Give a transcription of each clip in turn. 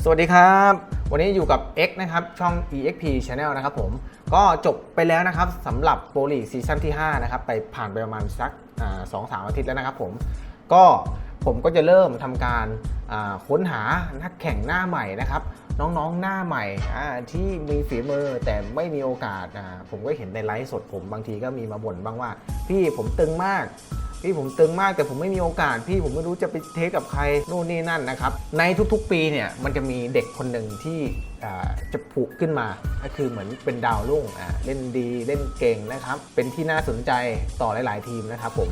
สวัสดีครับ วันนี้อยู่กับ X นะครับช่อง EXP Channel นะครับผมก็จบไปแล้วนะครับสำหรับโปรลีซีซั่นที่ 5 นะครับ ไปผ่านไปประมาณสักสองสามอาทิตย์แล้วนะครับผมก็ผมก็จะเริ่มทำการค้นหานักแข่งหน้าใหม่นะครับ น้องๆหน้าใหม่ที่มีฝีมือแต่ไม่มีโอกาสผมก็เห็นในไลฟ์สดผมบางทีก็มีมาบ่นบ้างว่า พี่ผมตึงมาก พี่ผมตึงมากแต่ผมไม่มีโอกาส พี่ผมไม่รู้จะไปเทสกับใครนู่นนี่นั่นนะครับ ในทุกๆปีเนี่ยมันจะมีเด็กคนหนึ่งที่จะผุขึ้นมาก็คือเหมือนเป็นดาวรุ่งเล่นดีเล่นเก่งนะครับ เป็นที่น่าสนใจต่อหลาย ๆ ทีมนะครับผม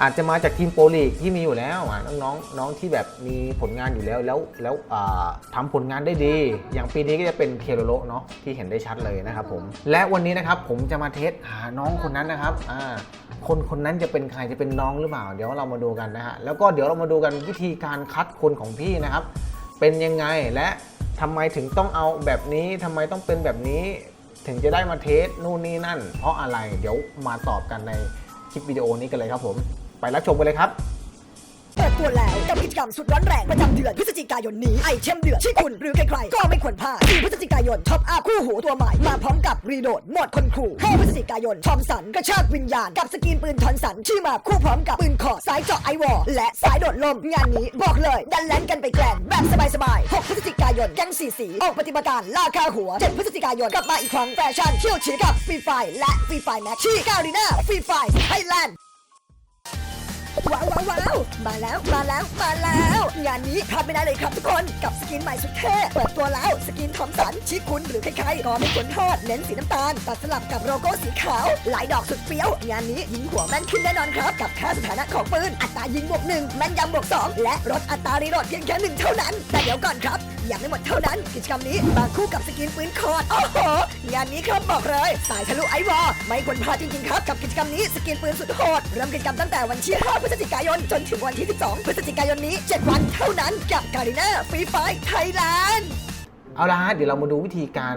อาจจะมาจากทีมโปรลีกที่มีอยู่แล้วอะน้องๆน้องที่แบบมีผลงานอยู่แล้วแล้วแล้วทำผลงานได้ดี อย่างปีนี้ก็จะเป็นเคโรโลเนาะที่เห็นได้ชัดเลยนะครับผมและวันนี้นะครับผมจะมาเทสหาน้องคนนั้นนะครับคนคนนั้นจะเป็นใครจะเป็นน้องหรือเปล่า เดี๋ยวเรามาดูกันนะฮะแล้วก็เดี๋ยวเรามาดูกันวิธีการคัดคนของพี่นะครับ เป็นยังไงและทำไมถึงต้องเอาแบบนี้ทำไมต้องเป็นแบบนี้ถึงจะได้มาเทสนู่นนี่นั่น เพราะอะไรเดี๋ยวมาตอบกันในคลิปวิดีโอนี้กันเลยครับผม ไปรับชมกันเลยครับเปิดตัวแล้วกับกิจกรรมสุดร้อนแรงประจำเดือนพฤศจิกายนนี้ไอเทมเดือดที่คุณหรือใครๆก็ไม่ควรพลาด4พฤศจิกายนท็อปอัพคู่หูตัวใหม่ มาพร้อมกับรีโดดหมดคนขู่5พฤศจิกายนทอมสันกระชากวิญญาณกับสกินปืนทอนสันที่มาคู่พร้อมกับปืนขอสายเจาะไอวอลและสายโดดลมงานนี้บอกเลย ดันแลนกันไปแกลนแบบสบายๆ6พฤศจิกายนยังสีสีออกปฏิบัติการล่าค่าหัว7พฤศจิกายนกลับมาอีกครั้งแฟชั่นเที่ยวฉีกับฟรีไฟและฟรีไฟแม็กที่กาลีนาฟรีไฟไทยแลนด์ ว้าวว้าววาวมาแล้วมาแล้วมาแล้ว งานนี้พลาดไม่ได้เลยครับทุกคนกับสกินใหม่สุดเท่เปิดตัวแล้วสกินทอมสันชิคุณ หรือใครๆก็ไม่ควรทอดเน้นสีน้ำตาล ตัดสลับกับโลโก้สีขาว หลายดอกสุดเปรี้ยว งานนี้ยิงหัวแม่นขึ้นแน่นอนครับ กับค่าสถานะของปืน อัตรายิงบวกหนึ่งแม่นยำบวกสองและลดอัตรารีโหลดเพียงแค่หนึ่งเท่านั้น แต่เดี๋ยวก่อนครับยังไม่หมดเท่านั้น กิจกรรมนี้มาคู่กับสกินปืนคอร์ดโอ้โหงานนี้ครับบอกเลย สายทะลุไอวอไม่ควรพลาดจริงๆครับกับกิจกรรมนี้สกินปืนสุดโหดเริ่มกิจกรรมตั้งแต่วันที่5พฤศจิกายน จนถึงวันที่ 12 พฤศจิกายนนี้ 7 วันเท่านั้นกับการีนาฟรีไฟไทยแลนด์ เอาละฮะเดี๋ยวเรามาดูวิธีการ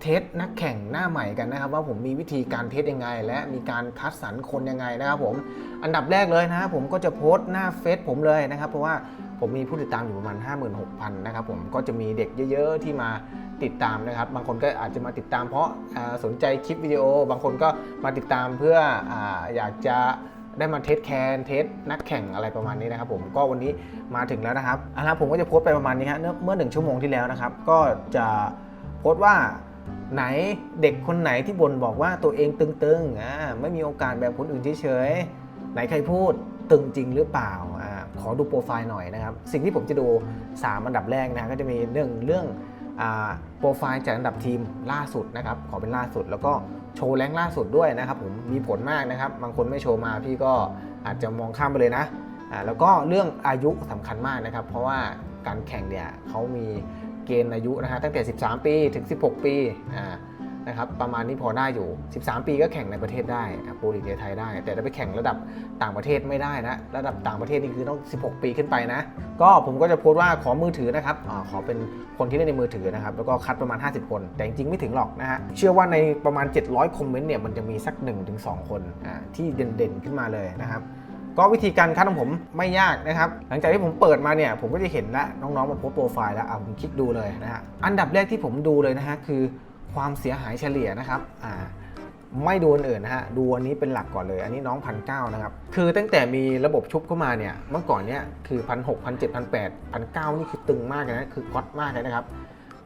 เทสนักแข่งหน้าใหม่กันนะครับ ว่าผมมีวิธีการเทสยังไง และมีการคัดสรรคนยังไงนะครับผมอันดับแรกเลยนะผมก็จะโพสต์หน้าเฟซผมเลยนะครับ เพราะว่าผมมีผู้ติดตามอยู่ประมาณ 56,000 นะครับผมก็จะมีเด็กเยอะๆ ที่มาติดตามนะครับ บางคนก็อาจจะมาติดตามเพราะอ่าสนใจคลิปวิดีโอ บางคนก็มาติดตามเพื่ออาอยากจะ ได้มาเทสแคนเทสนักแข่งอะไรประมาณนี้นะครับผมก็วันนี้มาถึงแล้วนะครับอันนั้นผมก็จะโพสต์ไปประมาณนี้ฮะเมื่อเมื่อหนึ่งชั่วโมงที่แล้วนะครับ ก็จะโพสต์ว่าไหนเด็กคนไหนที่บ่นบอกว่าตัวเองตึงๆอ่าไม่มีโอกาสแบบคนอื่นเฉยๆไหนใครพูดตึงจริงหรือเปล่าอ่าขอดูโปรไฟล์หน่อยนะครับ สิ่งที่ผมจะดู 3 อันดับแรกนะก็จะมีเรื่องเรื่อง โปรไฟล์จากอันดับทีมล่าสุดนะครับขอเป็นล่าสุด แล้วก็โชว์แรงล่าสุดด้วยนะครับผมมีผลมากนะครับ บางคนไม่โชว์มาพี่ก็อาจจะมองข้ามไปเลยนะแล้วก็เรื่องอายุสำคัญมากนะครับ เพราะว่าการแข่งเนี่ยเขามีเกณฑ์อายุนะฮะตั้งแต่ 13 ปีถึง 16 ปีอ่า นะครับประมาณนี้พอได้อยู่ 13 ปีก็แข่งในประเทศได้โปรลีกในไทยได้ แต่ถ้าไปแข่งระดับต่างประเทศไม่ได้นะระดับต่างประเทศนี่คือต้อง 16 ปีขึ้นไปนะ ก็ผมก็จะโพสต์ว่าขอมือถือนะครับอาขอเป็นคนที่เล่นในมือถือนะครับแล้วก็คัดประมาณ 50 คน แต่จริงๆไม่ถึงหรอกนะฮะเชื่อว่าในประมาณ 700 คอมเมนต์เนี่ยมันจะมีสัก 1-2 คนอ่าที่เด่นๆขึ้นมาเลยนะครับก็วิธีการคัดของผมไม่ยากนะครับ หลังจากที่ผมเปิดมาเนี่ย ผมก็จะเห็นล้วน้องๆมาโพสต์โปรไฟล์แล้วเอาผมคลิกดูเลยนะฮะอันดับแรกที่ผมดูเลยนะฮะคือ ความเสียหายเฉลี่ยนะครับอ่าไม่ดูอันอื่นนะฮะดูอันนี้เป็นหลักก่อนเลย อันนี้น้องพันเนะครับ คือตั้งแต่มีระบบชุบเข้ามาเนี่ยเมื่อก่อนเนี่ยคือพันหกพันเจ็ดพันแปดพันเก้านี่คือตึงมากเลยนะคือก๊อตมากเลยนะครับ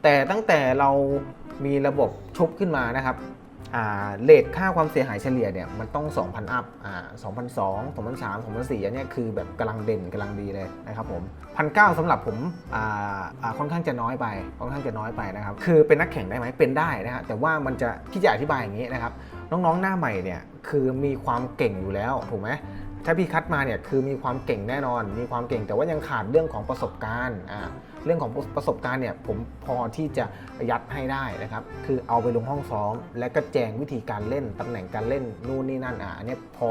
แต่ตั้งแต่เรามีระบบชุบขึ้นมานะครับ เลทค่าความเสียหายเฉลี่ยเนี่ยมันต้อง 2,000 อัพอ่า2,002 2,003 2,004อันนี้คือแบบกำลังเด่นกำลังดีเลยนะครับผม1,900สำหรับผมอ่าอ่าค่อนข้างจะน้อยไปค่อนข้างจะน้อยไปนะครับคือเป็นนักแข่งได้ไหมเป็นได้นะฮะแต่ว่ามันจะพี่จะอธิบายอย่างนี้นะครับน้องๆหน้าใหม่เนี่ยคือมีความเก่งอยู่แล้วถูกไหมถ้าพี่คัดมาเนี่ยคือมีความเก่งแน่นอน มีความเก่งแต่ว่ายังขาดเรื่องของประสบการณ์อ่า เรื่องของประสบการณ์เนี่ยผมพอที่จะยัดให้ได้นะครับคือเอาไปลงห้องซ้อม และก็แจงวิธีการเล่นตำแหน่งการเล่นนู่นนี่นั่นอะอันเนี้ยพอ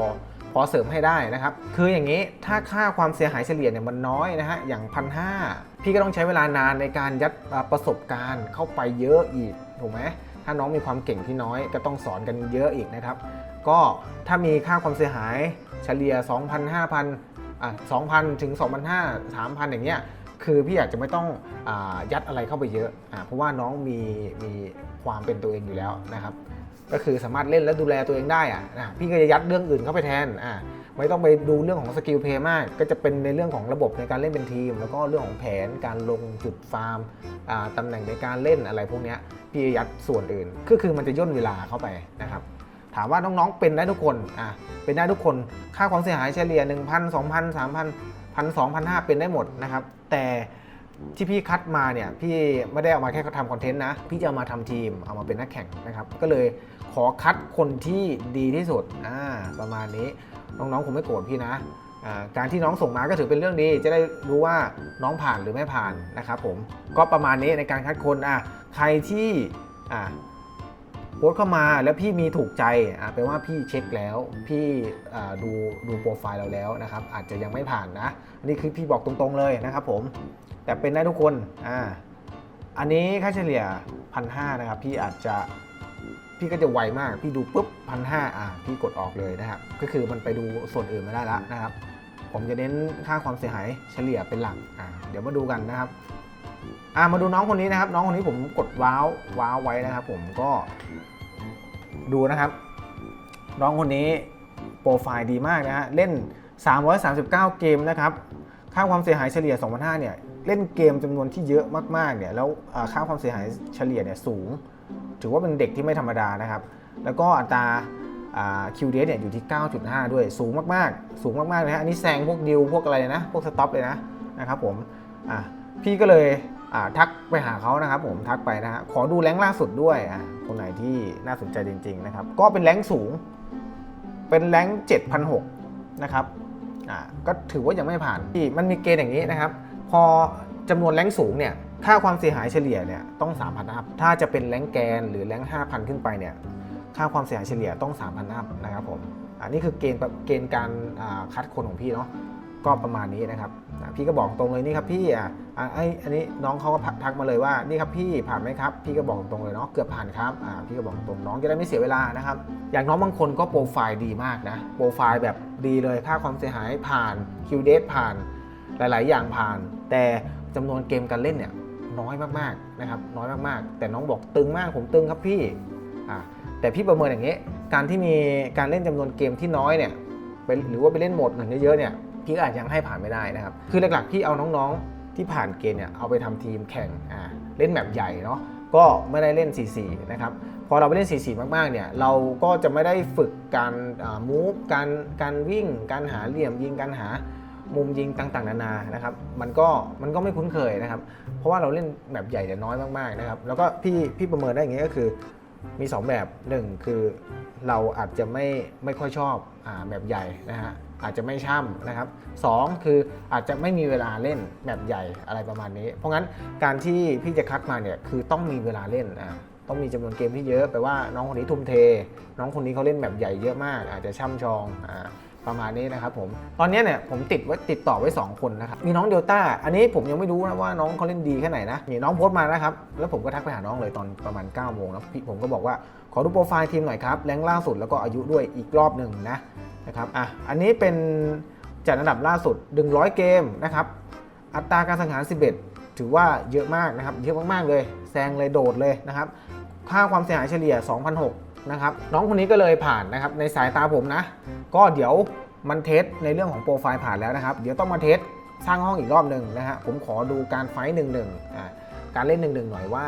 พอเสริมให้ได้นะครับ คืออย่างนี้ถ้าค่าความเสียหายเฉลี่ยเนี่ยมันน้อยนะฮะ อย่างพันหพี่ก็ต้องใช้เวลานานในการยัดประสบการณ์เข้าไปเยอะอีก ถูกไหมถ้าน้องมีความเก่งที่น้อยก็ต้องสอนกันเยอะอีกนะครับ ก็ถ้ามีค่าความเสียหายเฉลี่ย 2,000 5,000อะ2,000 ถึง 2,500 3,000 อย่างเงี้ย คือพี่อยาจจะไม่ต้องอยัดอะไรเข้าไปเยอะอ่าเพราะว่าน้องมีมีความเป็นตัวเองอยู่แล้วนะครับ ก็คือสามารถเล่นและดูแลตัวเองได้อะนะพี่ก็จะยัดเรื่องอื่นเข้าไปแทนอ่าไม่ต้องไปดูเรื่องของสกิลเพย์มาก ก็จะเป็นในเรื่องของระบบในการเล่นเป็นทีม แล้วก็เรื่องของแผนการลงจุดฟาร์มตำแหน่งในการเล่นอะไรพวกนี้พี่ยัดส่วนอื่น ก็คือมันจะย่นเวลาเข้าไปนะครับถามว่าน้องๆเป็นได้ทุกคนอะเป็นได้ทุกคนค่าความเสียหายเฉลี่ย 1,000 2,000 3,000 1,000 2,000 5เป็นได้หมดนะครับ แต่ที่พี่คัดมาเนี่ยพี่ไม่ได้เอามาแค่ทำคอนเทนต์นะ พี่จะเอามาทำทีมเอามาเป็นนักแข่งนะครับ ก็เลยขอคัดคนที่ดีที่สุดอ่าประมาณนี้น้องๆคงไม่โกรธพี่นะอ่าการที่น้องส่งมาก็ถือเป็นเรื่องดี จะได้รู้ว่าน้องผ่านหรือไม่ผ่านนะครับผมก็ประมาณนี้ในการคัดคนอะใครที่อ่า โพสต์เข้ามาแล้วพี่มีถูกใจอะแปลว่าพี่เช็คแล้ว พี่ดูดูโปรไฟล์เราแล้วนะครับ อาจจะยังไม่ผ่านนะอันนี่คือพี่บอกตรงๆเลยนะครับผม แต่เป็นได้ทุกคนอ่าอันนี้ค่าเฉลี่ยพันห้านะครับ พี่อาจจะพี่ก็จะไวมาก พี่ดูปุ๊บพันห้าอะพี่กดออกเลยนะครับ ก็คือมันไปดูส่วนอื่นไม่ได้ล้วนะครับ ผมจะเน้นค่าความเสียหายเฉลี่ยเป็นหลักอ่าเดี๋ยวมาดูกันนะครับอ่ามาดูน้องคนนี้นะครับ น้องคนนี้ผมกดว้าวว้าวไว้นะครับ ผมก็ ดูนะครับ น้องคนนี้โปรไฟล์ดีมากนะฮะ เล่น 339 เกมนะครับ ค่าความเสียหายเฉลี่ย 2,500เนี่ย เล่นเกมจำนวนที่เยอะมากๆ เนี่ย แล้วค่าความเสียหายเฉลี่ยเนี่ยสูง ถือว่าเป็นเด็กที่ไม่ธรรมดานะครับ แล้วก็อัตราคิวเดเนี่ยอยู่ที่ 9.5 ด้วย สูงมากๆ สูงมากๆเลยฮะ อันนี้แซงพวกดิวพวกอะไรนะ พวกสต็อปเลยนะ นะครับผม อะ พี่ก็เลย ทักไปหาเขานะครับผมทักไปนะฮะขอดูแรงล่าสุดด้วยอะคนไหนที่น่าสนใจจริง ๆ นะครับ ก็เป็นแรงสูง เป็นแรง7,600นะครับอ่าก็ถือว่ายังไม่ผ่านที่มันมีเกณฑ์อย่างนี้นะครับ พอจำนวนแรงสูงเนี่ยค่าความเสียหายเฉลี่ยเนี่ยต้อง3,000อัพถ้าจะเป็นแรงแกนหรือแรง5,000 ขึ้นไปเนี่ยค่าความเสียหายเฉลี่ยต้อง3,000อัพนะครับผมอันนี้คือเกณฑ์เกณฑ์การคัดคนของพี่เนาะก็ประมาณนี้นะครับพี่ก็บอกตรงเลยนี่ครับพี่อะ อะไออันนี้น้องเขาก็ทักมาเลยว่านี่ครับพี่ผ่านไหมครับ พี่ก็บอกตรงเลยเนาะเกือบผ่านครับอ่าพี่ก็บอกตรงน้องจะได้ไม่เสียเวลานะครับ อย่างน้องบางคนก็โปรไฟล์ดีมากนะโปรไฟล์แบบดีเลยค่าความเสียหายผ่านคิวเดทผ่านหลาย ๆ อย่างผ่าน แต่จำนวนเกมการเล่นเนี่ยน้อยมากๆนะครับน้อยมากๆ แต่น้องบอกตึงมากผมตึงครับพี่อ่าแต่พี่ประเมินอย่างนี้ การที่มีการเล่นจำนวนเกมที่น้อยเนี่ยหรือว่าไปเล่นโหมดหนึ่งเยอะๆเนี่ยพี่อาจยังให้ผ่านไม่ได้นะครับ คือหลักๆพี่เอาน้องๆ ที่ผ่านเกณฑ์เนี่ยเอาไปทำทีมแข่งอ่าเล่นแบบใหญ่เนาะก็ไม่ได้เล่น 4-4 นะครับ พอเราไปเล่น 4-4 มาก ๆ เนี่ย เราก็จะไม่ได้ฝึกการมูฟการการวิ่ง การหาเหลี่ยมยิง การหามุมยิงต่าง ๆ นานา นะครับ มันก็มันก็ไม่คุ้นเคยนะครับ เพราะว่าเราเล่นแบบใหญ่แต่น้อยมาก ๆ นะครับ แล้วก็พี่พี่ประเมินได้อย่างนี้ก็คือมี 2 แบบ 1 คือเราอาจจะไม่ไม่ค่อยชอบอแบบใหญ่นะฮะ อาจจะไม่ช่ำนะครับสองคืออาจจะไม่มีเวลาเล่นแบบใหญ่อะไรประมาณนี้ เพราะงั้นการที่พี่จะคัดมาเนี่ยคือต้องมีเวลาเล่นอ่าต้องมีจำนวนเกมที่เยอะแปลว่าน้องคนนี้ทุ่มเท น้องคนนี้เขาเล่นแบบใหญ่เยอะมาก อาจจะช่ำชองอ่าประมาณนี้นะครับผม ตอนนี้เนี่ยผมติดไว้ติดต่อไว้ 2 คนนะครับ มีน้องเดลต้า อันนี้ผมยังไม่รู้นะว่าน้องเขาเล่นดีแค่ไหนนะนี่น้องโพสต์มานะครับ แล้วผมก็ทักไปหาน้องเลยตอนประมาณ9ก้าโมงนะพี่ผมก็บอกว่าขอดูโปรไฟล์ทีมหน่อยครับ แรงล่าสุดแล้วก็อายุด้วยอีกรอบหนึ่งนะ นะครับอะอันนี้เป็นจัดอันดับล่าสุด 100 เกมนะครับ อัตราการสังหาร 11 ถือว่าเยอะมากนะครับ เยอะมากๆเลยแซงเลยโดดเลยนะครับ ค่าความเสียหายเฉลี่ย 2,006นะครับ น้องคนนี้ก็เลยผ่านนะครับ ในสายตาผมนะ ก็เดี๋ยวมันเทสในเรื่องของโปรไฟล์ผ่านแล้วนะครับ เดี๋ยวต้องมาเทสสร้างห้องอีกรอบหนึ่งนะฮะ ผมขอดูการไฟท์หนึ่งหนึ่งอ่าการเล่นหนึ่งหนึ่งหน่อยว่า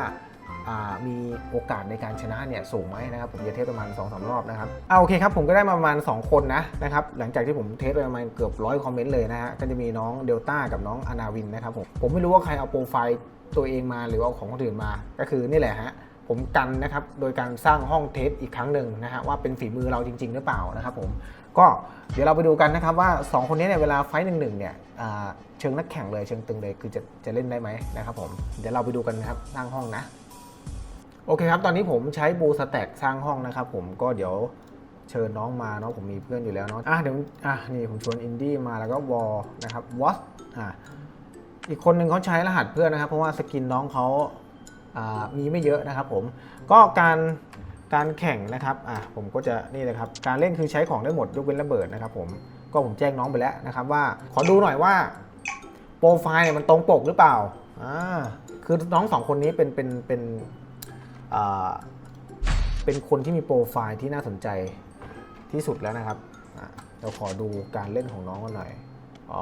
มีโอกาสในการชนะเนี่ยสูงไหมนะครับผมจะเทสประมาณ2อสรอบนะครับเอาโอเคครับผมก็ได้มาประมาณ 2 คนนะนะครับหลังจากที่ผมเทสไปประมาณเกือบร้อยคอมเมนต์เลยนะฮะก็จะมีน้องเดลต้ากับน้องอนาวินนะครับผมผมไม่รู้ว่าใครเอาโปรไฟล์ตัวเองมาหรือเอาของคนอื่นมา ก็คือนี่แหละฮะผมกันนะครับโดยการสร้างห้องเทสอีกครั้งหนึ่งนะฮะว่าเป็นฝีมือเราจริง ๆ หรือเปล่านะครับผมก็เดี๋ยวเราไปดูกันนะครับว่า 2 คนนี้เนี่ยเวลาไฟหนึ่งหนึ่งเนี่ยเชิงนักแข่งเลยเชิงตึงเลยคือจะจะเล่นได้ไหมนะครับผมเดี๋ยวเราไปดูกันนะครับสร้างห้องนะ โอเคครับ ตอนนี้ผมใช้บูสแต็กสร้างห้องนะครับผมก็เดี๋ยวเชิญน้องมาเนาะผมมีเพื่อนอยู่แล้วเนาะอะเดี๋ยวอะนี่ผมชวนอินดี้มาแล้วก็วอลนะครับวอสอะอีกคนหนึ่งเขาใช้รหัสเพื่อนนะครับ เพราะว่าสกินน้องเขาอ่ามีไม่เยอะนะครับผมก็การการแข่งนะครับอะผมก็จะนี่เลยครับการเล่นคือใช้ของได้หมดยกเว้นระเบิดนะครับผมก็ผมแจ้งน้องไปแล้วนะครับว่าขอดูหน่อยว่าโปรไฟล์เนี่ยมันตรงปกหรือเปล่าอ่าคือน้องสองคนนี้เป็นเป็นเป็น เป็นคนที่มีโปรไฟล์ที่น่าสนใจที่สุดแล้วนะครับ เราขอดูการเล่นของน้องกันหน่อยอ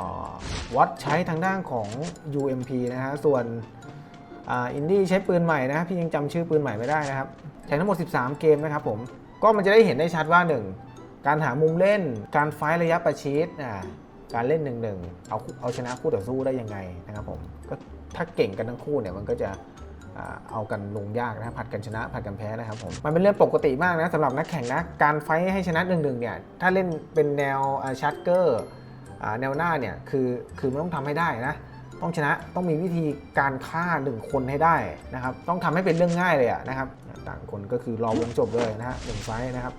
วัดใช้ทางด้านของ UMP นะฮะ ส่วนอินดี้ใช้ปืนใหม่นะพี่ยังจำชื่อปืนใหม่ไม่ได้นะครับ ใช้ทั้งหมด 13 เกมนะครับผม ก็มันจะได้เห็นได้ชัดว่า 1 การหามุมเล่น การไฟท์ระยะประชิดการเล่น1-1เอาเอาชนะคู่ต่อสู้ได้ยังไงนะครับผม ก็ถ้าเก่งกันทั้งคู่เนี่ยมันก็จะ เอากันลงยากนะผัดกันชนะผัดกันแพ้นะครับผมมันเป็นเรื่องปกติมากนะสำหรับนักแข่งนะการไฟให้ชนะ1-1เนี่ยถ้าเล่นเป็นแนวชัดเกอร์แนวหน้าเนี่ยคือคือมันต้องทำให้ได้นะต้องชนะต้องมีวิธีการฆ่าหนึ่งคนให้ได้นะครับต้องทำให้เป็นเรื่องง่ายเลยอะนะครับต่างคนก็คือรอวงจบเลยนะฮะหนึ่งไฟนะครับ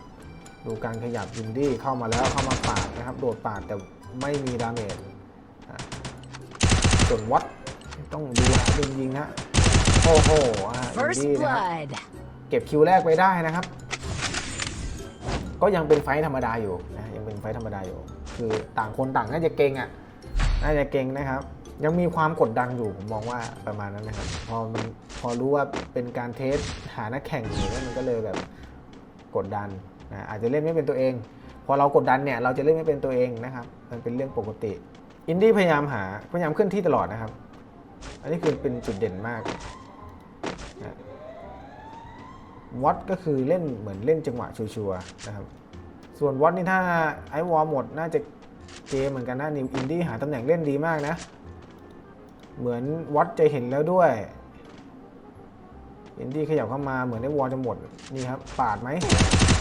ดูการขยับยินดี้เข้ามาแล้วเข้ามาปาดนะครับโดดปาดแต่ไม่มีดาเมจส่วนวัดต้องดูหายิงยิงนะ โอ้โหอะยิน First ดี้นะครับ blood. เก็บคิวแรกไปได้นะครับ ก็ยังเป็นไฟท์ธรรมดาอยู่นะยังเป็นไฟท์ธรรมดาอยู่ คือต่างคนต่างน่าจะเก่งอะน่าจะเก่งนะครับ ยังมีความกดดันอยู่ผมมองว่าประมาณนั้นนะครับ พอมันพอรู้ว่าเป็นการเทสหานักแข่งอยู่เนี่ยมันก็เลยแบบกดดันนะอาจจะเล่นไม่เป็นตัวเอง พอเรากดดันเนี่ยเราจะเล่นไม่เป็นตัวเองนะครับ มันเป็นเรื่องปกติ อินดี้พยายามหาพยายามเคลื่อนที่ตลอดนะครับ อันนี้คือเป็นจุดเด่นมาก นะวัดก็คือเล่นเหมือนเล่นจังหวะชัวร์ๆนะครับ ส่วนวัดนี่ถ้าไอวอลหมดน่าจะเกมเหมือนกันนะนิวอินดี้หาตำแหน่งเล่นดีมากนะ เหมือนวัดจะเห็นแล้วด้วย อินดี้ขยับเข้ามาเหมือนไอวอลจะหมดนี่ครับปาดไหม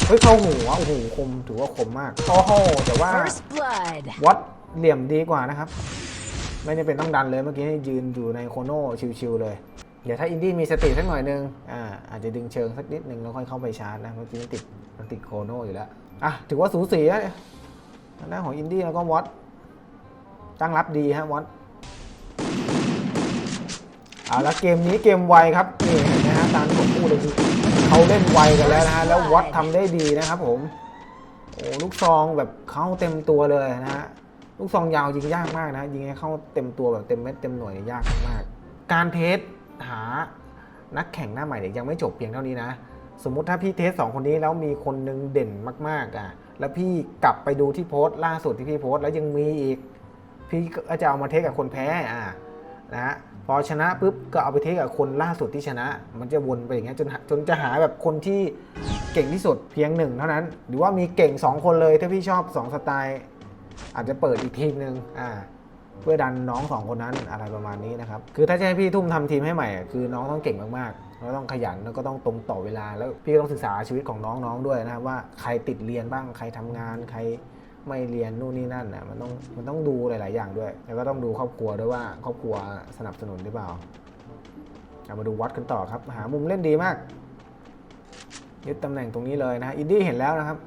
เฮ้ยเข้าหัวโอ้โหคมถือว่าคมมากโอ้โหแต่ว่า First blood. วัดเหลี่ยมดีกว่านะครับ ไม่ได้เป็นต้องดันเลยเมื่อกี้ให้ยืนอยู่ในโคโน่ชิวๆเลย เดี๋ยวถ้าอินดี้มีสติสักหน่อยนึงอ่าอาจจะดึงเชิงสักนิดนึงแล้วค่อยเข้าไปชาร์จนะเมื่อกี้มันติดมันติดโคโนอยู่แล้วอะถือว่าสูสีนะทางด้านของอินดี้แล้วก็วัดตั้งรับดีฮะวัดเอาและเกมนี้เกมไวครับนี่เห็นไหมฮะตามที่ผมพูดเลยคือเขาเล่นไวกันแล้วนะฮะแล้ววัดทำได้ดีนะครับผมโอ้ลูกซองแบบเข้าเต็มตัวเลยนะฮะลูกซองยาวยิงยากมากนะยิงให้เข้าเต็มตัวแบบเต็มเม็ดเต็มหน่วยยากมาก การเทส หานักแข่งหน้าใหม่เนี่ยยังไม่จบเพียงเท่านี้นะ สมมุติถ้าพี่เทสสองคนนี้แล้วมีคนหนึงเด่นมากๆอะแล้วพี่กลับไปดูที่โพสต์ล่าสุดที่พี่โพสต์แล้วยังมีอีก พี่ก็จะเอามาเทสกับคนแพ้อะนะฮะพอชนะปุ๊บก็เอาไปเทสกับคนล่าสุดที่ชนะ มันจะวนไปอย่างเงี้ยจนจนจะหาแบบคนที่เก่งที่สุดเพียงหนึ่งเท่านั้น หรือว่ามีเก่ง 2 คนเลยถ้าพี่ชอบ 2 สไตล์ อาจจะเปิดอีกทีมหนึ่งอ่า เพื่อดันน้องสองคนนั้นอะไรประมาณนี้นะครับ คือถ้าจะให้พี่ทุ่มทำทีมให้ใหม่ คือน้องต้องเก่งมากๆแล้วต้องขยันแล้วก็ต้องตรงต่อเวลา แล้วพี่ก็ต้องศึกษาชีวิตของน้องๆด้วยนะครับว่าใครติดเรียนบ้างใครทำงานใครไม่เรียนนู่นนี่นั่นนะมันต้องมันต้องดูหลาย ๆ อย่างด้วย แล้วก็ต้องดูครอบครัวด้วยว่าครอบครัวสนับสนุนหรือเปล่าเอามาดูวัดกันต่อครับ หามุมเล่นดีมากยึดตำแหน่งตรงนี้เลยนะฮะอินดี้เห็นแล้วนะครับ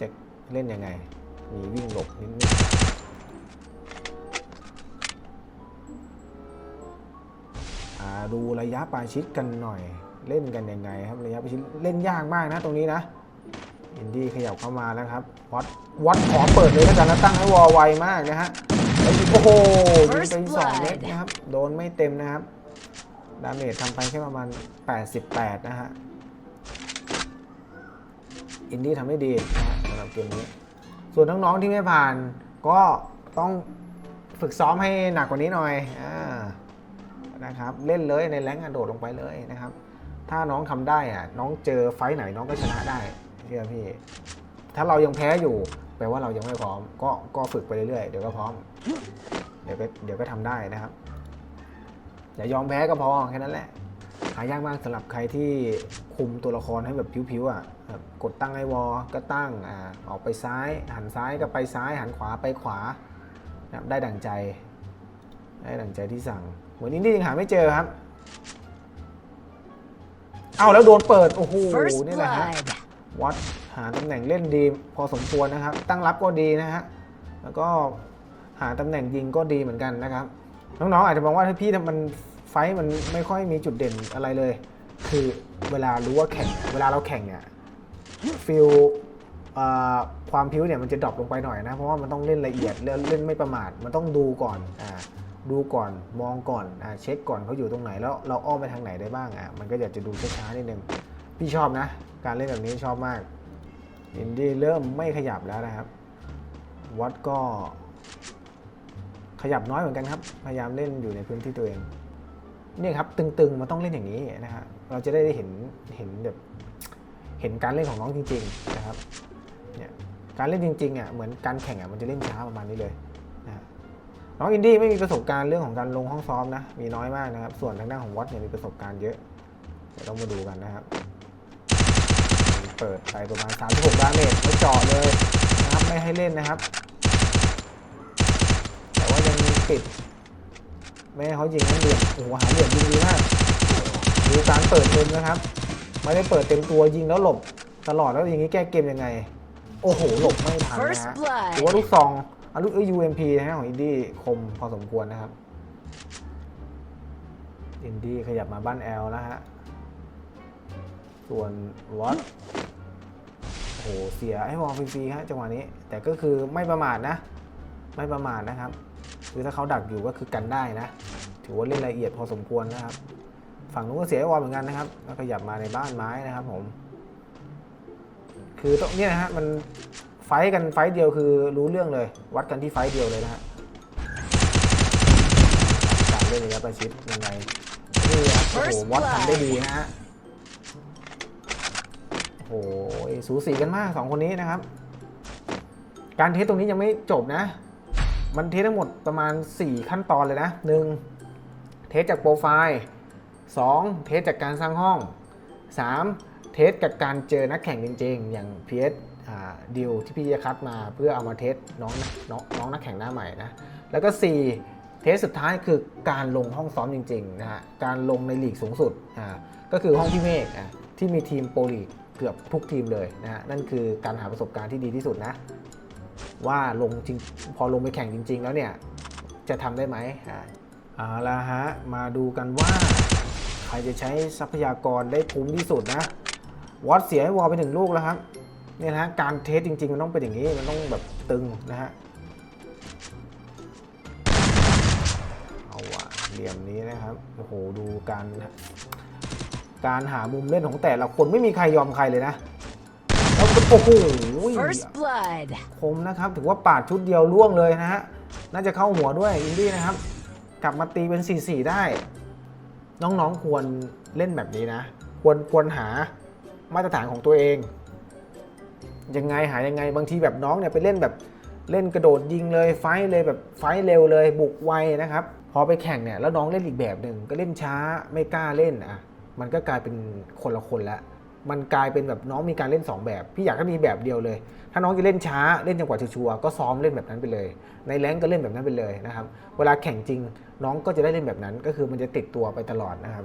จะเล่นยังไง มีวิ่งหลบนิดนึง ดูระยะปลายชิดกันหน่อยเล่นกันยังไงครับระยะปลายชิดเล่นยากมากนะตรงนี้นะอินดี้ขยับเข้ามาแล้วครับวัดวัดขอเปิดเลยแล้วกันแล้วตั้งให้วอลไวมากนะฮะแล้วยิงโอ้โหยิงไป First สอง blood เม็ดนะครับโดนไม่เต็มนะครับดาเมจทำไปแค่ประมาณ 88 นะฮะอินดี้ทำได้ดีนะฮะสำหรับเกมนี้ ส่วนน้องๆที่ไม่ผ่านก็ต้องฝึกซ้อมให้หนักกว่านี้หน่อยอ่า นะครับ เล่นเลยในแรงค์อะโดดลงไปเลยนะครับ ถ้าน้องทำได้อะน้องเจอไฟไหนน้องก็ชนะได้เชื่อพี่ ถ้าเรายังแพ้อยู่แปลว่าเรายังไม่พร้อม ก็ก็ฝึกไปเรื่อยๆเดี๋ยวก็พร้อม เดี๋ยวก็เดี๋ยวก็ทำได้นะครับอย่ายอมแพ้ก็พอแค่นั้นแหละหายากมากสำหรับใครที่คุมตัวละครให้แบบผิวๆอะกดตั้งไอวอก็ตั้งอ่าออกไปซ้าย หันซ้ายก็ไปซ้าย หันขวาไปขวาได้ดั่งใจ ได้ดั่งใจที่สั่ง เหมือนนี้นี่ยังหาไม่เจอครับ เอาแล้วโดนเปิด โอ้โห First นี่แหละฮะ blood. วัดหาตำแหน่งเล่นดีพอสมควรนะครับ ตั้งรับก็ดีนะฮะ แล้วก็หาตำแหน่งยิงก็ดีเหมือนกันนะครับ น้องๆอาจจะมองว่าถ้าพี่มันไฟท์มันไม่ค่อยมีจุดเด่นอะไรเลย คือเวลารู้ว่าแข่ง เวลาเราแข่งเนี่ยฟิลความพิ้วเนี่ยมันจะดรอปลงไปหน่อยนะ เพราะว่ามันต้องเล่นละเอียดแล้วเล่นไม่ประมาทมันต้องดูก่อนอ่า ดูก่อนมองก่อนอ่าเช็คก่อนเขาอยู่ตรงไหนแล้วเราอ้อมไปทางไหนได้บ้างอะมันก็อยากจะดูช้าๆนิดนึงพี่ชอบนะ การเล่นแบบนี้ชอบมากอินดี้เริ่มไม่ขยับแล้วนะครับวัดก็ ขยับน้อยเหมือนกันครับ พยายามเล่นอยู่ในพื้นที่ตัวเองเนี่ยครับตึงๆมันต้องเล่นอย่างนี้นะฮะเราจะได้เห็นเห็นแบบเห็นการเล่นของน้องจริง ๆ นะครับเนี่ยการเล่นจริงๆอะเหมือนการแข่งอะมันจะเล่นช้าประมาณนี้เลย น้องอินดี้ไม่มีประสบการณ์เรื่องของการลงห้องซ้อมนะ มีน้อยมากนะครับ ส่วนทางด้านของวัดเนี่ยมีประสบการณ์เยอะ เดี๋ยวต้องมาดูกันนะครับ เปิดไปประมาณ 36ดาเมจแล้วเจาะเลยนะครับ ไม่ให้เล่นนะครับ แต่ว่ายังปิดไม่ให้เขายิงนั่นเดือดโอ้โหหาเหลี่ยมยิงดีมากดูการเปิดเต็มนะครับ ไม่ได้เปิดเต็มตัวยิงแล้วหลบตลอดแล้วอย่างนี้แก้เกมยังไง โอ้โห หลบไม่ทันนะ First ฮะ blood หรือว่าลูกซอง อาลูกเอ้ย UMP นะฮะของอินดี้คมพอสมควรนะครับอินดี้ขยับมาบ้านแอลแล้วฮะ ส่วนวอตโอ้โหเสียไอ้วอลฟรีๆฮะจังหวะนี้ แต่ก็คือไม่ประมาทนะ ไม่ประมาทนะครับ คือถ้าเขาดักอยู่ก็คือกันได้นะ ถือว่าเล่นละเอียดพอสมควรนะครับ ฝั่งนู้นก็เสียไอ้วอลเหมือนกันนะครับ แล้วขยับมาในบ้านไม้นะครับผม คือต้องเนี่ยนะฮะมัน ไฟท์กันไฟท์เดียวคือรู้เรื่องเลย วัดกันที่ไฟท์เดียวเลยนะฮะการเล่นระยะประชิดยังไงนี่ครับโอ้โห First วัดทำได้ blood ดีนะฮะโอ้โหสูสีกันมากสองคนนี้นะครับ การเทสตรงนี้ยังไม่จบนะ มันเทสทั้งหมดประมาณ 4 ขั้นตอนเลยนะ 1. เทสจากโปรไฟล์ 2. เทสจากการสร้างห้อง 3. เทสกับการเจอนักแข่งจริงๆ อย่าง PS อ่า ดิวที่พี่จะคัดมาเพื่อเอามาเทสน้องน้องน้องนักแข่งหน้าใหม่นะแล้วก็ 4 เทสสุดท้ายคือการลงห้องซ้อมจริงๆนะฮะการลงในลีกสูงสุดอ่าก็คือห้องพี่เมฆอะที่มีทีมโปรลีกเกือบทุกทีมเลยนะฮะนั่นคือการหาประสบการณ์ที่ดีที่สุดนะ ว่าลงจริงพอลงไปแข่งจริง ๆ แล้วเนี่ยจะทำได้ไหมอ่าเอาละฮะมาดูกันว่าใครจะใช้ทรัพยากรได้คุ้มที่สุดนะวัดเสียให้วอลไปหนึ่งลูกแล้วครับ เนี่ยนะฮะการเทสจริงๆ มันต้องเป็นอย่างนี้ มันต้องแบบตึงนะฮะ เอาว่ะเหลี่ยมนี้นะครับ โอ้โห ดูการการหามุมเล่นของแต่ละคนไม่มีใครยอมใครเลยนะแล้วโอ้โห First blood. คมนะครับ ถือว่าปาดชุดเดียวล่วงเลยนะฮะ น่าจะเข้าหัวด้วยอินดี้นะครับ กลับมาตีเป็น 4-4 ได้ น้องๆควรเล่นแบบนี้นะ ควรควรหามาตรฐานของตัวเอง ยังไงหายังไงบางทีแบบน้องเนี่ยไปเล่นแบบเล่นกระโดดยิงเลยไฟเลยแบบไฟเร็วเลยบุกไวนะครับพอไปแข่งเนี่ยแล้วน้องเล่นอีกแบบหนึ่งก็เล่นช้าไม่กล้าเล่นอะมันก็กลายเป็นคนละคนละมันกลายเป็นแบบน้องมีการเล่น 2 แบบ พี่อยากให้มีแบบเดียวเลย ถ้าน้องจะเล่นช้าเล่นจังหวะชัวร์ๆก็ซ้อมเล่นแบบนั้นไปเลย ในแรงก็เล่นแบบนั้นไปเลยนะครับ เวลาแข่งจริงน้องก็จะได้เล่นแบบนั้น ก็คือมันจะติดตัวไปตลอดนะครับ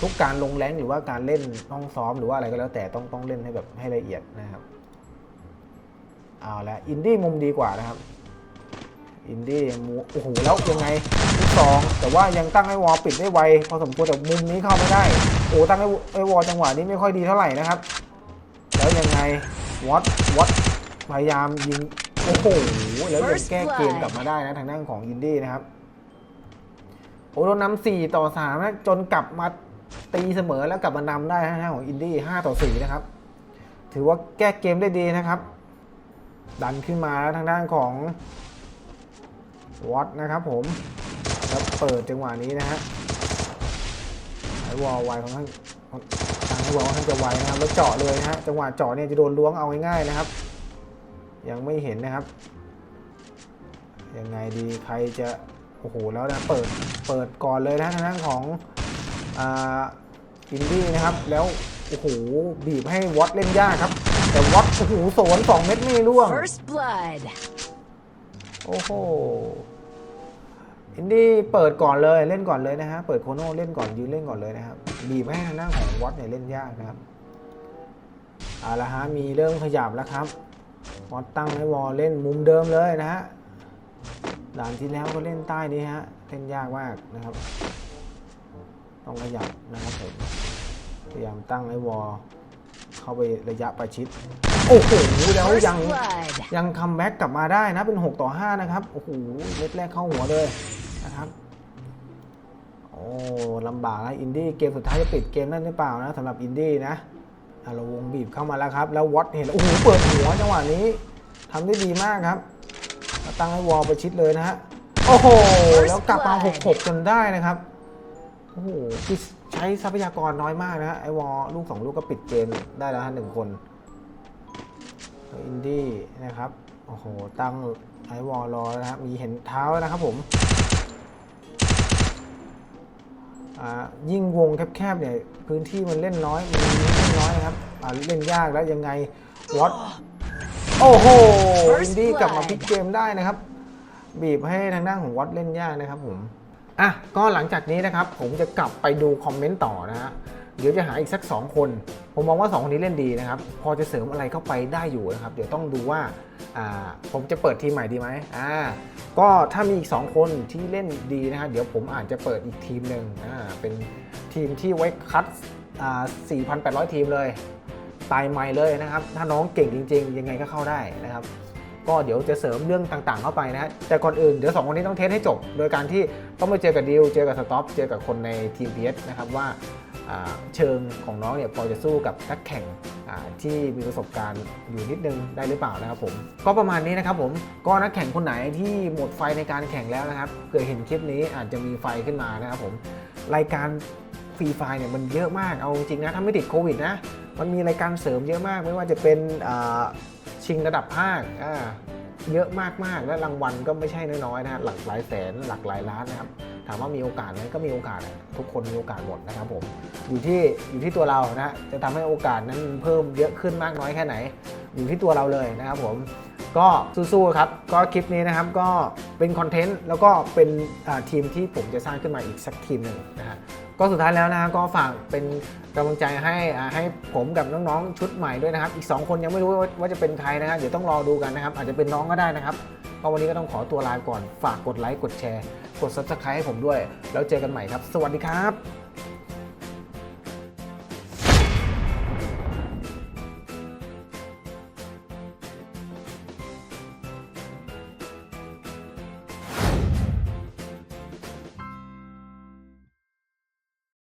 ทุกการลงแรงหรือว่าการเล่นห้องซ้อมหรือว่าอะไรก็แล้วแต่ต้องต้องเล่นให้แบบให้ละเอียดนะครับ เอาละอินดี้มุมดีกว่านะครับ อินดี้มูโอ้โหแล้วยังไงลูกสองแต่ว่ายังตั้งให้วอลปิดได้ไวพอสมควรแต่มุมนี้เข้าไม่ได้ โอ้ตั้งให้ไอ้วอลจังหวะนี้ไม่ค่อยดีเท่าไหร่นะครับ แล้วยังไงวัดวัดพยายามยิงโอ้โหแล้วยัง First แก้เกม blood กลับมาได้นะทางด้านของอินดี้นะครับโอ้โดนนำสี่ต่อสามนะจนกลับมาตีเสมอแล้วกลับมานำได้นะทางด้านของอินดี้ห้าต่อสี่นะครับ ถือว่าแก้เกมได้ดีนะครับ ดันขึ้นมาแล้วทางด้านของวัดนะครับผมแล้วเปิดจังหวะนี้นะฮะไอวอลไวของท่านทางไอวอลท่านจะไวนะครับแล้วเจาะเลยนะฮะจังหวะเจาะเนี่ยจะโดนล้วงเอาง่ายๆนะครับ ยังไม่เห็นนะครับยังไงดีใครจะโอ้โหแล้วนะเปิดเปิดก่อนเลยนะทางด้านของอ่าอินดี้นะครับแล้วโอ้โหบีบให้วัดเล่นยากครับ แต่วัดโอ้โหสวนสองเม็ดไม่ร่วง First blood. โอ้โหอินดี้เปิดก่อนเลยเล่นก่อนเลยนะฮะเปิดโคโน่เล่นก่อนยืนเล่นก่อนเลยนะครับบีบให้ทางด้านของวัดเนี่ยเล่นยากนะครับเอาละฮะมีเริ่มขยับแล้วครับวัดตั้งให้วอลเล่นมุมเดิมเลยนะฮะด่านที่แล้วก็เล่นใต้นี้ฮะเล่นยากมากนะครับ ต้องขยับนะครับผมพยายามตั้งให้วอล เข้าไประยะประชิด โอ้โหแล้ว First ยัง blood. ยังคัมแบ็กกลับมาได้นะเป็น 6 ต่อ 5 นะครับ โอ้โหเม็ดแรกเข้าหัวเลยนะนะครับ โอ้ลำบากแล้วอินดี้เกมสุดท้ายจะปิดเกมนั่นหรือเปล่านะสำหรับอินดี้นะอะเราวงบีบเข้ามาแล้วครับ แล้ววอตเห็นแล้วโอ้โหเปิดหัวจังหวะนี้ทำได้ดีมากครับแล้วตั้งให้วอลไปชิดเลยนะฮะโอ้โหแล้วกลับมา6-6จนได้นะครับโอ้โหคือ ใช้ทรัพยากรน้อยมากนะฮะไอวอลลูกสองลูกก็ปิดเกมได้แล้วฮะหนึ่งคนแล้วอินดี้นะครับ โอ้โห ตั้งไอวอลรอแล้วนะครับ มีเห็นเท้าแล้วนะครับผมอ่ายิ่งวงแคบๆเนี่ยพื้นที่มันเล่นน้อยมันเล่นน้อยนะครับอ่าเล่นยากแล้วยังไงวอตโอ้โห First อินดี้กลับมา blood พลิกเกมได้นะครับ บีบให้ทางด้านของวอตเล่นยากนะครับผม อะก็หลังจากนี้นะครับผมจะกลับไปดูคอมเมนต์ต่อนะฮะเดี๋ยวจะหาอีกสัก 2 คน ผมมองว่า 2 คนนี้เล่นดีนะครับ พอจะเสริมอะไรเข้าไปได้อยู่นะครับ เดี๋ยวต้องดูว่าอ่าผมจะเปิดทีมใหม่ดีไหมอ่าก็ถ้ามีอีก 2 คนที่เล่นดีนะฮะเดี๋ยวผมอาจจะเปิดอีกทีมหนึ่งอ่าเป็นทีมที่ไว้คัดอ่า4,800 ทีมเลย ตายใหม่เลยนะครับ ถ้าน้องเก่งจริง ๆ ยังไงก็เข้าได้นะครับ ก็เดี๋ยวจะเสริมเรื่องต่างๆ เข้าไปนะฮะแต่ก่อนอื่นเดี๋ยวสองคนนี้ต้องเทสให้จบ โดยการที่ต้องไปเจอกับดิวเจอกับสต็อปเจอกับคนในทีมพีเอสนะครับว่าเชิงของน้องเนี่ยพอจะสู้กับนักแข่งที่มีประสบการณ์อยู่นิดนึงได้หรือเปล่านะครับผม ก็ประมาณนี้นะครับผมก็นักแข่งคนไหนที่หมดไฟในการแข่งแล้วนะครับเกิดเห็นคลิปนี้อาจจะมีไฟขึ้นมานะครับผมรายการฟรีไฟเนี่ยมันเยอะมากเอาจริงนะถ้าไม่ติดโควิดนะมันมีรายการเสริมเยอะมากไม่ว่าจะเป็นอ ชิงระดับภาคอ่าเยอะมากๆ และรางวัลก็ไม่ใช่น้อยๆนะฮะหลักหลายแสนหลักหลายล้านนะครับ ถามว่ามีโอกาสไหมก็มีโอกาสอะทุกคนมีโอกาสหมดนะครับผมอยู่ที่อยู่ที่ตัวเรานะจะทำให้โอกาสนั้นเพิ่มเยอะขึ้นมากน้อยแค่ไหน อยู่ที่ตัวเราเลยนะครับผมก็สู้ๆครับ ก็คลิปนี้นะครับก็เป็นคอนเทนต์แล้วก็เป็นอ่าทีมที่ผมจะสร้างขึ้นมาอีกสักทีมหนึ่งนะฮะ ก็สุดท้ายแล้วนะฮะก็ฝากเป็นกำลังใจให้ให้ผมกับน้องๆชุดใหม่ด้วยนะครับ อีก 2 คนยังไม่รู้ว่าว่าจะเป็นใครนะครับเดี๋ยวต้องรอดูกันนะครับ อาจจะเป็นน้องก็ได้นะครับก็วันนี้ก็ต้องขอตัวลาก่อนฝากกดไลค์กดแชร์ กด subscribe ให้ผมด้วย แล้วเจอกันใหม่ครับ สวัสดีครับ